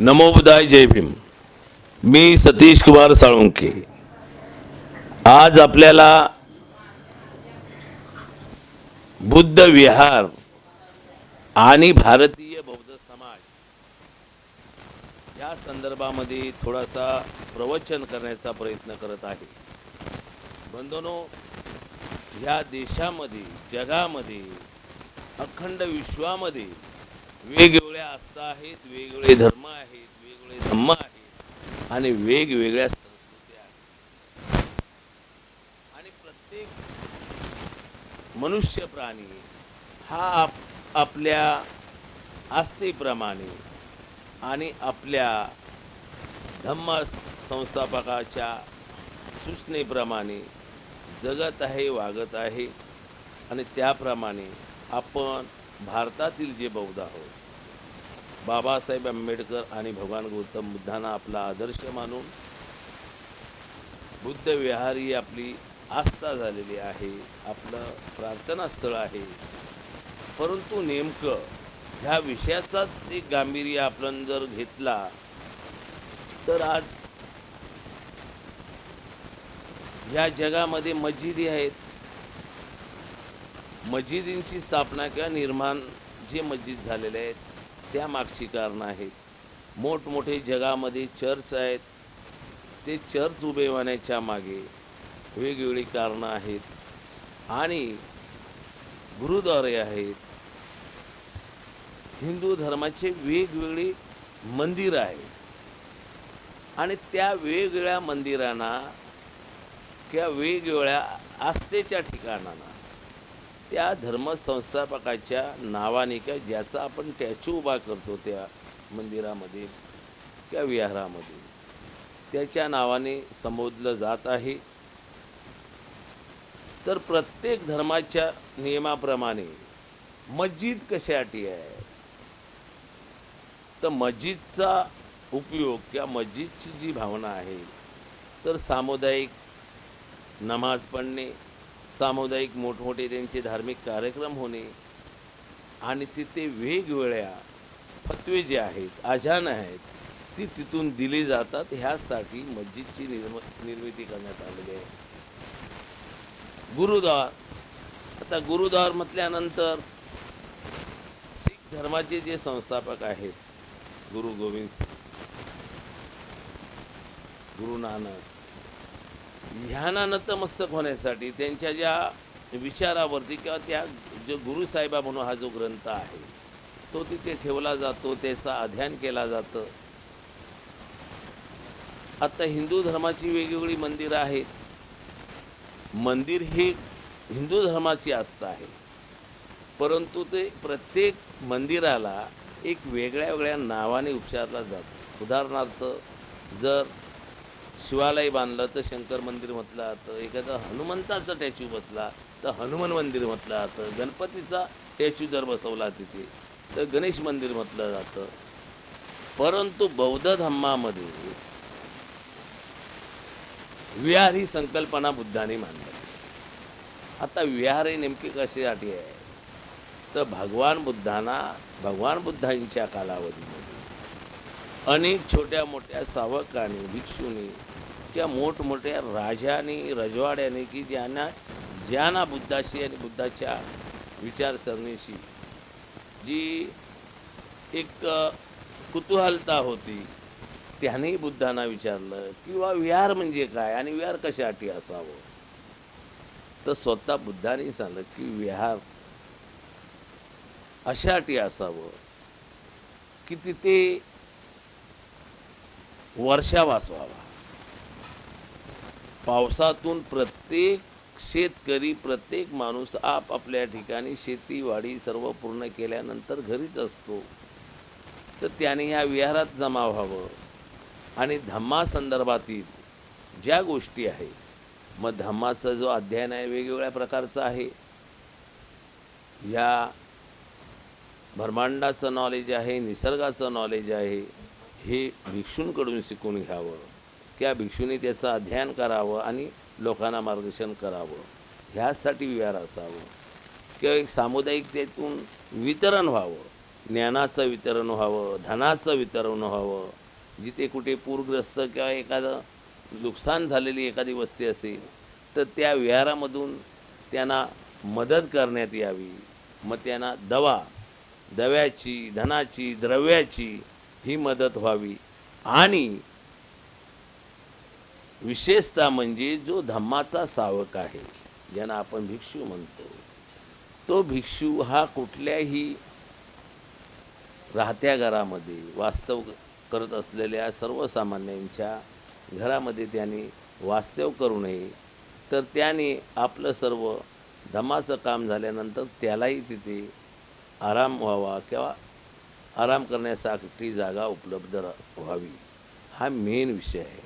नमोबुदाय जय भीम. मी सतीश कुमार साळुंके. आज आपल्याला बुद्ध विहार आणि भारतीय बौद्ध समाज या संदर्भामध्ये थोडासा प्रवचन करण्याचा प्रयत्न करत आहे. बंधनो या देशामध्ये जगामध्ये अखंड विश्वामध्ये वेगवेगळ्या आस्था आहेत वेगवेगळे धर्म आहेत वेगवेगळे धम्म आहेत आणि वेगवेगळ्या संस्कृती आहेत. आणि प्रत्येक मनुष्य प्राणी हा आप आपल्या आस्थेप्रमाणे आणि आपल्या धम्म संस्थापकाच्या सूचनेप्रमाणे जगत आहे वागत आहे आणि त्याप्रमाणे आपण भारतातील जे बौद्ध आहोत बाबासाहेब आंबेडकर आणि भगवान गौतम बुद्धांना आपला आदर्श मानून बुद्ध विहार ही आपली आस्था झालेली आहे आपलं प्रार्थनास्थळ आहे. परंतु नेमकं ह्या विषयाचाच एक गांभीर्य आपण जर घेतला तर आज या जगामध्ये मस्जिदी आहेत. मस्जिदींची स्थापना किंवा निर्माण जे मस्जिद झालेले आहेत त्या मागची कारणं आहेत. मोठमोठे जगामध्ये चर्च आहेत. ते चर्च उभे होण्याच्या मागे वेगवेगळी कारणं आहेत. आणि गुरुद्वारे आहेत. हिंदू धर्माचे वेगवेगळी मंदिरं आहेत. आणि त्या वेगवेगळ्या मंदिरांना किंवा वेगवेगळ्या आस्थेच्या ठिकाणांना त्या धर्मसंस्थापकाच्या नावाने किंवा ज्याचा आपण टॅच्यू उभा करतो त्या मंदिरामध्ये किंवा विहारामध्ये त्याच्या नावाने संबोधलं जात आहे. तर प्रत्येक धर्माच्या नियमाप्रमाणे मस्जिद कशासाठी आहे? तर मस्जिदचा उपयोग किंवा मस्जिदची जी भावना आहे तर सामुदायिक नमाज पडणे सामुदायिक मोठमोठे त्यांचे धार्मिक कार्यक्रम होणे आणि तिथे वेगवेगळ्या फतवे जे आहेत आजान आहेत ती तिथून दिली जातात. ह्यासाठी मस्जिदची निर्म निर्मिती करण्यात आलेली आहे. गुरुद्वार. आता गुरुद्वार म्हटल्यानंतर शीख धर्माचे जे संस्थापक आहेत गुरु गोविंद सिंग गुरु नानक ह्यांना नतमस्तक होण्यासाठी त्यांच्या ज्या विचारावरती किंवा त्या जो गुरुसाहेबा म्हणून हा जो ग्रंथ आहे तो तिथे ठेवला जातो त्याचा अध्ययन केला जातं. आता हिंदू धर्माची वेगवेगळी मंदिरं आहेत. मंदिर हे हिंदू धर्माची आस्था आहे. परंतु ते प्रत्येक मंदिराला एक वेगळ्या वेगळ्या नावाने उच्चारला जातो. उदाहरणार्थ जर शिवालय बांधलं तर शंकर मंदिर म्हटलं जातं एखादं हनुमंताचा टॅच्यू बसला तर हनुमान मंदिर म्हटलं जातं गणपतीचा टॅच्यू जर बसवला तिथे तर गणेश मंदिर म्हटलं जातं. परंतु बौद्ध धम्मामध्ये विहार ही संकल्पना बुद्धाने मांडली. आता विहार हे नेमके कशासाठी आहे? तर भगवान बुद्धांना भगवान बुद्धांच्या कालावधीमध्ये अनेक छोट्या मोठ्या सावकांनी भिक्षूंनी किंवा मोठमोठ्या राजांनी रजवाड्याने की ज्यांना ज्यांना बुद्धाशी आणि बुद्धाच्या विचारसरणीशी जी एक कुतूहलता होती त्याने बुद्धांना विचारलं किंवा विहार म्हणजे काय आणि विहार कशासाठी असावं? तर स्वतः बुद्धाने सांगलं की विहार अशासाठी असावं की तिथे वर्षा वाचवावा पावसातून प्रत्येक शेतकरी प्रत्येक माणूस आपापल्या ठिकाणी शेतीवाडी सर्व पूर्ण केल्यानंतर घरीच असतो. तर त्याने ह्या विहारात जमा व्हावं. आणि धम्मासंदर्भातील ज्या गोष्टी आहेत मग धम्माचा जो अध्ययन आहे वेगवेगळ्या प्रकारचा आहे. या ब्रह्मांडाचं नॉलेज आहे निसर्गाचं नॉलेज आहे. हे भिक्षूंकडून शिकून घ्यावं किंवा भिक्षूने त्याचं अध्ययन करावं आणि लोकांना मार्गदर्शन करावं. ह्यासाठी विहार असावं. किंवा एक सामुदायिकतेतून वितरण व्हावं. ज्ञानाचं वितरण व्हावं धनाचं वितरण व्हावं. जिथे कुठे पूरग्रस्त किंवा एखादं नुकसान झालेली एखादी वस्ती असेल तर त्या विहारामधून त्यांना मदत करण्यात यावी. मग त्यांना दवा दव्याची धनाची द्रव्याची ही मदत व्हावी. आणि विशेषतः म्हणजे जो धम्माचा सावक आहे ज्यांना आपण भिक्षू म्हणतो तो भिक्षू हा कुठल्याही राहत्या घरामध्ये वास्तव करत असलेल्या सर्वसामान्यांच्या घरामध्ये त्याने वास्तव करू नये तर त्याने आपलं सर्व धमाचं काम झाल्यानंतर त्यालाही तिथे आराम व्हावा किंवा आराम करण्यासाठी जागा उपलब्ध व्हावी. हा मेन विषय आहे.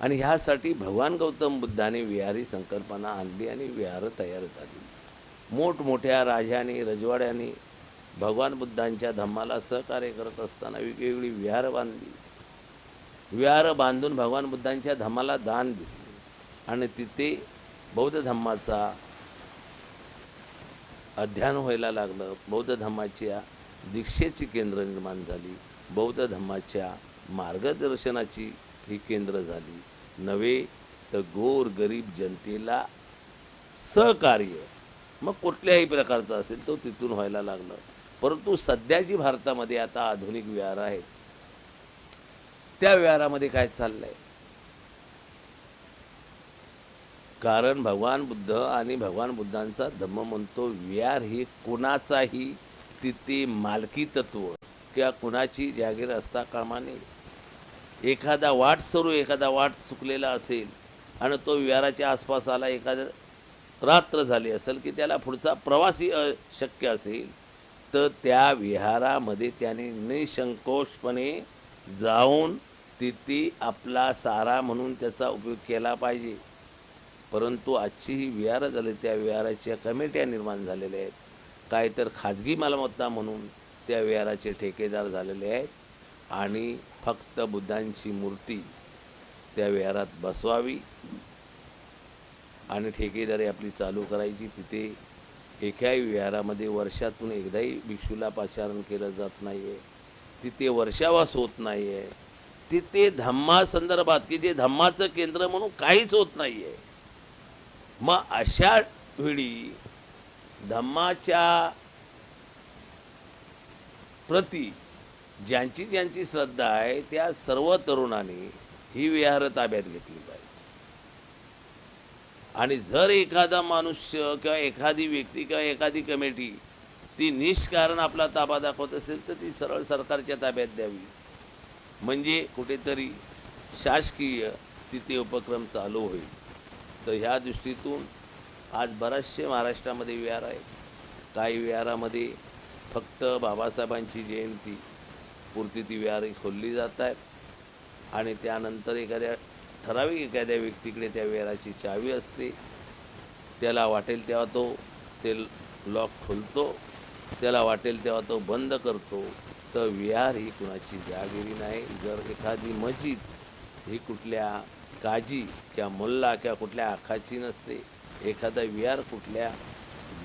आणि ह्यासाठी भगवान गौतम बुद्धाने विहारी संकल्पना आणली आणि विहारं तयार झाली. मोठमोठ्या राजांनी रजवाड्यांनी भगवान बुद्धांच्या धम्माला सहकार्य करत असताना वेगवेगळी विहार बांधली. विहार बांधून भगवान बुद्धांच्या धम्माला दान दिले. आणि तिथे बौद्ध धम्माचा अध्ययन व्हायला लागलं. बौद्ध धम्माच्या दीक्षेची केंद्र निर्माण झाली. बौद्ध धम्माच्या मार्गदर्शनाची ही केंद्र झाली. नव्हे तर गोर गरीब जनतेला सहकार्य. मग कुठल्याही प्रकारचं असेल तो तिथून व्हायला लागलं. परंतु सध्या जी भारतामध्ये आता आधुनिक विहार आहेत त्या विहारामध्ये काय चाललंय? कारण भगवान बुद्ध आणि भगवान बुद्धांचा धम्म म्हणतो विहार ही कोणाचाही तिथे मालकी तत्व किंवा कुणाची जागीर असता कामा नये. एखादा वाट सरू एखादा वाट चुकलेला असेल आणि तो विहाराच्या आसपास आला एखाद्या रात्र झाली असेल की त्याला पुढचा प्रवासी शक्य असेल तर त्या विहारामध्ये त्याने निसंकोचपणे जाऊन तिथे आपला सारा म्हणून त्याचा उपयोग केला पाहिजे. परंतु आजची ही विहारं झाली त्या विहाराच्या कमिट्या निर्माण झालेल्या आहेत. काय तर खाजगी मालमत्ता म्हणून त्या विहाराचे ठेकेदार झालेले आहेत आणि फक्त बुद्धांची मूर्ती त्या विहारात बसवावी आणि ठेकेदारी आपली चालू करायची. तिथे एकाही विहारामध्ये वर्षातून एकदाही भिक्षूला पाचारण केलं जात नाही आहे तिथे वर्षावास होत नाही आहे तिथे धम्मासंदर्भात की जे धम्माचं केंद्र म्हणून काहीच होत नाही आहे मग अशा वेळी धम्माच्या प्रती ज्यांची ज्यांची श्रद्धा आहे त्या सर्व तरुणांनी ही विहार ताब्यात घेतली पाहिजे. आणि जर एखादा मनुष्य किंवा एखादी व्यक्ती किंवा एखादी कमिटी ती निष्कारण आपला ताबा दाखवत असेल तर ती सरळ सरकारच्या ताब्यात द्यावी. म्हणजे कुठेतरी शासकीय तिथे उपक्रम चालू होईल. तर ह्या दृष्टीतून आज बरेचसे महाराष्ट्रामध्ये विहार आहेत. काही विहारामध्ये फक्त बाबासाहेबांची जयंती. पुरती ती विहारी खोलली जात आहेत. आणि त्यानंतर एखाद्या ठराविक एखाद्या व्यक्तीकडे त्या विहाराची चावी असते. त्याला वाटेल तेव्हा तो ते लॉक खोलतो. त्याला वाटेल तेव्हा तो बंद करतो. तर विहार ही कुणाची जागिरी नाही. जर एखादी मस्जिद ही कुठल्या काजी किंवा मुल्ला किंवा कुठल्या आखाची नसते एखादा विहार कुठल्या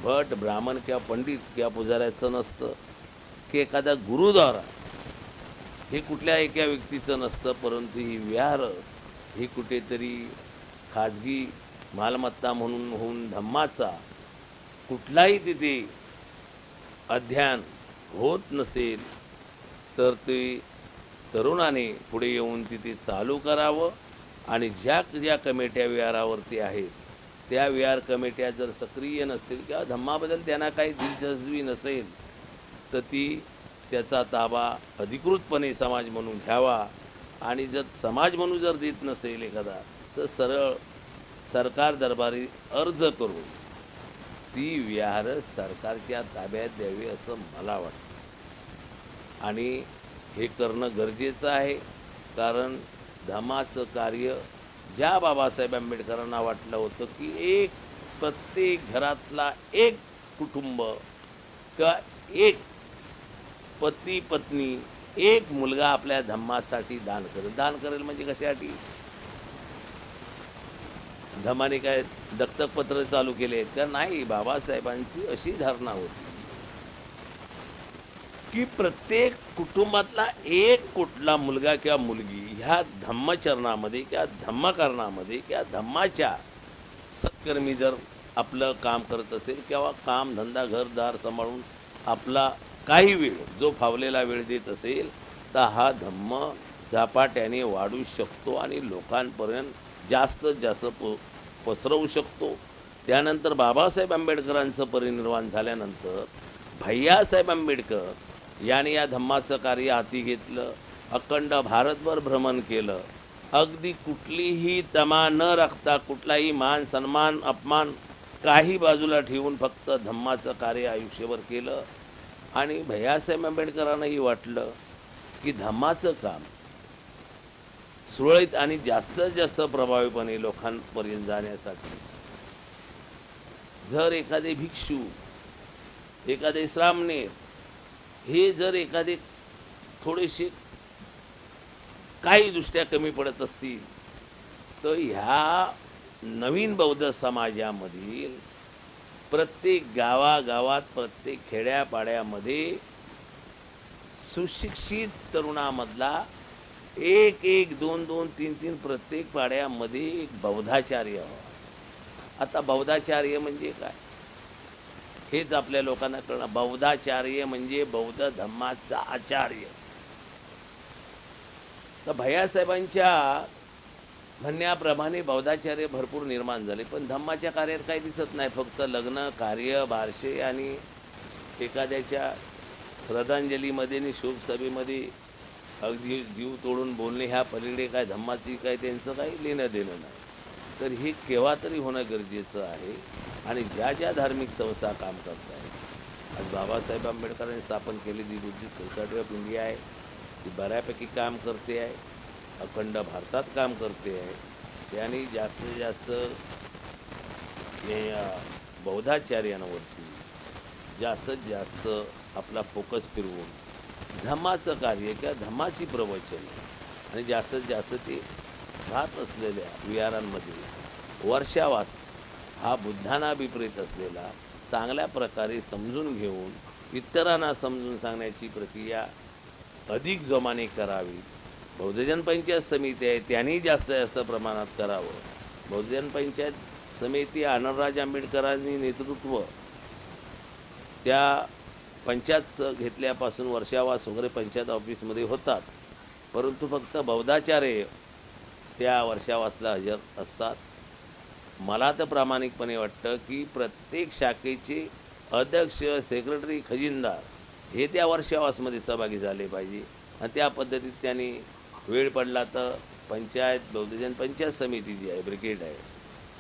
भट ब्राह्मण किंवा पंडित किंवा पुजाऱ्याचं नसतं की एखादा गुरुद्वारा हे कुठल्या एका व्यक्तीचं नसतं परंतु ही विहार ही कुठेतरी खाजगी मालमत्ता म्हणून होऊन धम्माचा कुठलाही तिथे अध्ययन होत नसेल तर ते तरुणाने पुढे येऊन तिथे चालू करावं आणि ज्या ज्या कमेट्या विहारावरती आहेत त्या विहार कमिट्या जर सक्रिय नसतील किंवा धम्माबद्दल त्यांना काही दिलचस्पी नसेल तर ती त्याचा ताबा अधिकृतपणे समाज म्हणून घ्यावा. आणि जर समाज म्हणून जर देत नसेल एखादा तर सरळ सरकार दरबारी अर्ज करून ती विहार सरकारच्या ताब्यात द्यावी असं मला वाटतं. आणि हे करणं गरजेचं आहे कारण धमाचं कार्य ज्या बाबासाहेब आंबेडकरांना वाटलं होतं की एक प्रत्येक घरातला एक कुटुंब किंवा एक पती पत्नी एक मुलगा आपल्या धम्मासाठी दान करेल. दान करेल म्हणजे कशासाठी? धमाने काय दत्तकपत्र चालू केले आहेत का? नाही बाबासाहेबांची अशी धारणा होती. की प्रत्येक कुटुंबातला एक कुठला मुलगा किंवा मुलगी ह्या धम्मचरणामध्ये किंवा धम्मकरणामध्ये किंवा धम्माच्या सत्कर्मी जर आपलं काम करत असेल किंवा काम धंदा घरदार सांभाळून आपला काही वेळ जो फावलेला वेळ देत असेल तर हा धम्म झपाट्याने वाढू शकतो आणि लोकांपर्यंत जास्तीत जास्त प पसरवू शकतो. त्यानंतर बाबासाहेब आंबेडकरांचं परिनिर्वाण झाल्यानंतर भैयासाहेब आंबेडकर याने या धम्माचं कार्य हाती घेतलं. अखंड भारतभर भ्रमण केलं. अगदी कुठलीही तमा न राखता कुठलाही मान सन्मान अपमान काही बाजूला ठेवून फक्त धम्माचं कार्य आयुष्यभर केलं. आणि भैयासाहेब आंबेडकरांनाही वाटलं की धम्माचं काम सुरळीत आणि जास्तीत जास्त प्रभावीपणे लोकांपर्यंत जाण्यासाठी. जर एखादे भिक्षू एखादे श्रामनेर हे जर एखादे थोडेसे काही दृष्ट्या कमी पडत असतील तर ह्या नवीन बौद्ध समाजामधील प्रत्येक गावागावात प्रत्येक खेड्यापाड्यामध्ये सुशिक्षित तरुणामधला एक एक दोन दोन तीन तीन प्रत्येक पाड्यामध्ये एक बौद्धाचार्य हवा आता बौद्धाचार्य म्हणजे काय? हेच आपल्या लोकांना कळणं बौद्धाचार्य म्हणजे बौद्ध धम्माचा आचार्य. तर भैयासाहेबांच्या म्हणण्याप्रमाणे बौद्धाचार्य भरपूर निर्माण झाले पण धम्माच्या कार्यात काही दिसत नाही. फक्त लग्न कार्य बारशे आणि एखाद्याच्या श्रद्धांजलीमध्ये आणि शुभसभेमध्ये अगदी जीव तोडून बोलणे ह्या पलीकडे काय धम्माची काय त्यांचं काही लेणं देणं नाही. तर हे केव्हा तरी होणं गरजेचं आहे. आणि ज्या ज्या धार्मिक संस्था काम करत आहेत आज बाबासाहेब आंबेडकरांनी स्थापन केलेली बुद्धिस्ट सोसायटी ऑफ इंडिया आहे ती बऱ्यापैकी काम करते आहे अखंड भारतात काम करते आहे. त्याने जास्तीत जास्त हे, बौद्धाचार्यांवरती जास्तीत जास्त आपला फोकस फिरवून धम्माचं कार्य किंवा धम्माची प्रवचन आणि जास्तीत जास्त ते राहत असलेल्या विहारांमध्ये वर्षावास हा बुद्धांना विपरीत असलेला चांगल्या प्रकारे समजून घेऊन इतरांना समजून सांगण्याची प्रक्रिया अधिक जोमाने करावी. बौद्धजन पंचायत समिती आहे त्यांनी जास्त जास्त प्रमाणात करावं. बौद्धजन पंचायत समिती आनंदराज आंबेडकरांनी नेतृत्व त्या पंचायत घेतल्यापासून वर्षावास वगैरे पंचायत ऑफिसमध्ये होतात. परंतु फक्त बौद्धाचार्य त्या वर्षावासला हजर असतात. मला तर प्रामाणिकपणे वाटतं की प्रत्येक शाखेचे अध्यक्ष सेक्रेटरी खजिनदार हे त्या वर्षावासमध्ये सहभागी झाले पाहिजे. आणि त्या पद्धतीत त्यांनी वेळ पडला तर पंचायत बौद्धजन पंचायत समिती जी आहे ब्रिगेड आहे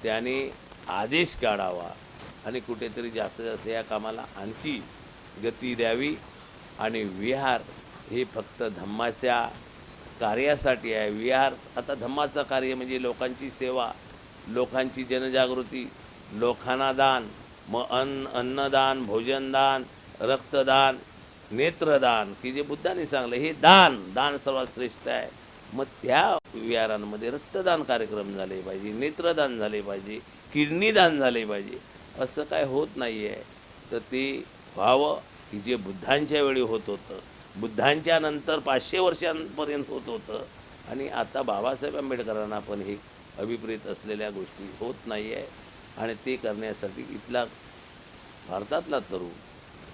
त्याने आदेश काढावा आणि कुठेतरी जास्तीत जास्त या कामाला आणखी गती द्यावी. आणि विहार हे फक्त धम्माच्या कार्यासाठी आहे. विहार आता धम्माचं कार्य म्हणजे लोकांची सेवा लोकांची जनजागृती लोकांना दान मग अन्न अन्नदान भोजनदान रक्तदान नेत्रदान की जे बुद्धाने सांगलं हे दान दान सर्वात श्रेष्ठ आहे. मग त्या विहारांमध्ये रक्तदान कार्यक्रम झाले पाहिजे नेत्रदान झाले पाहिजे किडनी दान झाले पाहिजे असं काय होत नाही आहे तर ते व्हावं की जे बुद्धांच्या वेळी होत होतं. बुद्धांच्या नंतर पाचशे वर्षांपर्यंत होत होतं. आणि आता बाबासाहेब आंबेडकरांना पण हे अभिप्रेत असलेल्या गोष्टी होत नाही आहे आणि ते करण्यासाठी इथला भारतातला तरुण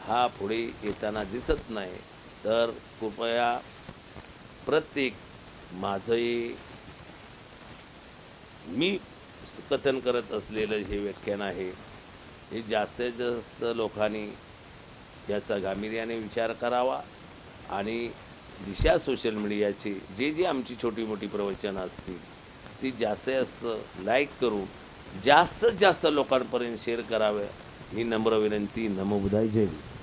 हा पुढे येताना दिसत नाही. तर कृपया प्रत्येक माझंही मी कथन करत असलेलं हे व्याख्यान आहे. हे जास्तीत जास्त लोकांनी याचा गांभीर्याने विचार करावा आणि दिशा सोशल मीडियाची जे जे आमची छोटी मोठी प्रवचनं असतील ती जास्तीत जास्त लाईक करून जास्तीत जास्त लोकांपर्यंत शेअर करावे ही नम्र विनंती. नमो जयवी